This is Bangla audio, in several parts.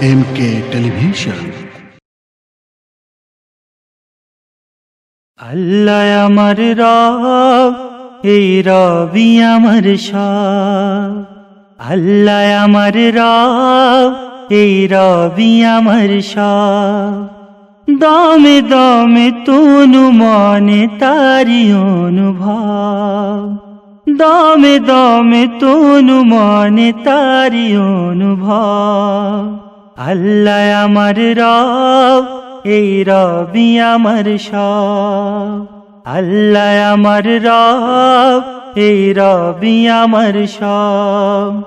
এম কে টেলিভিশন আল্লাহ আমার রব, এই রবি আমার সব। আল্লাহ আমার রব, এই রবি আমার সব। দমে দমে তনু মনে তারি অনুভব। দমে দমে তনু মনে তারি অনুভব। আল্লাহ আমার রব, এই রবি আমার সব। আল্লাহ আমার রব, এই রবি আমার সব।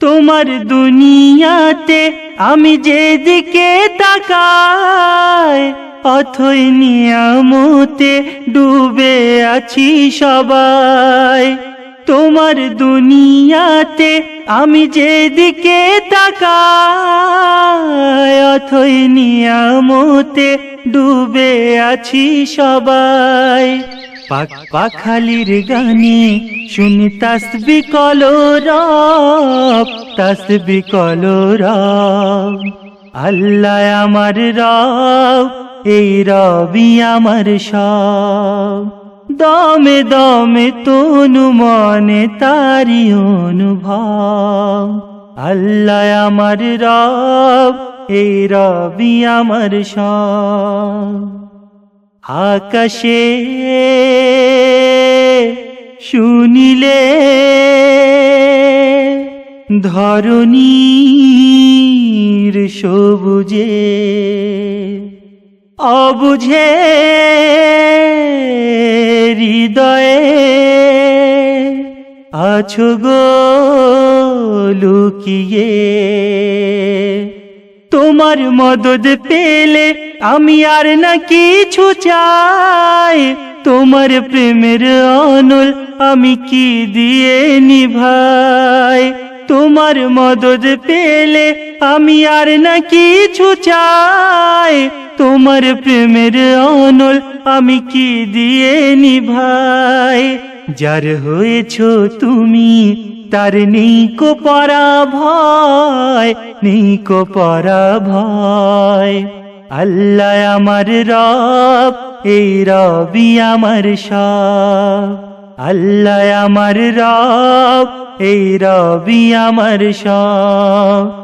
তোমার দুনিয়াতে আমি যেদিকে তাকাই অথই নিয়ামতে ডুবে আছি সবাই। তোমার দুনিয়াতে আমি যেদিকে তাকাই, অথই নিয়ামতে ডুবে আছি সবাই। পাক পাখালির গানে শুনি তাসবি কলরব তাসবি কলরব আল্লাহ আমার রব, এই রবি আমার সব। দমে দমে তনু মনে তারি অনুভব। আল্লাহ আমার রব, এই রবি আমার সব। আকাশে শুনিলে ধরণীর সবুজে অবুঝে হৃদয়ে আছো গো লুকিয়ে। তোমার মদদ পেলে আমি আর না কিছু চাই। তোমার প্রেমের অনল আমি কি দিয়ে নিভাই? তোমার মদদ পেলে আমি আর না কিছু চাই। তোমার প্রেমের অনল আমি কি দিয়ে নিভাই? যার হয়েছ তুমি, তার নেই কো পরা ভয়, নেই কো পরা ভয়। আল্লাহ আমার রব, এই রবি আমার সব। আল্লাহ আমার রব, এই রবি আমার সব।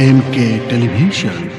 M K television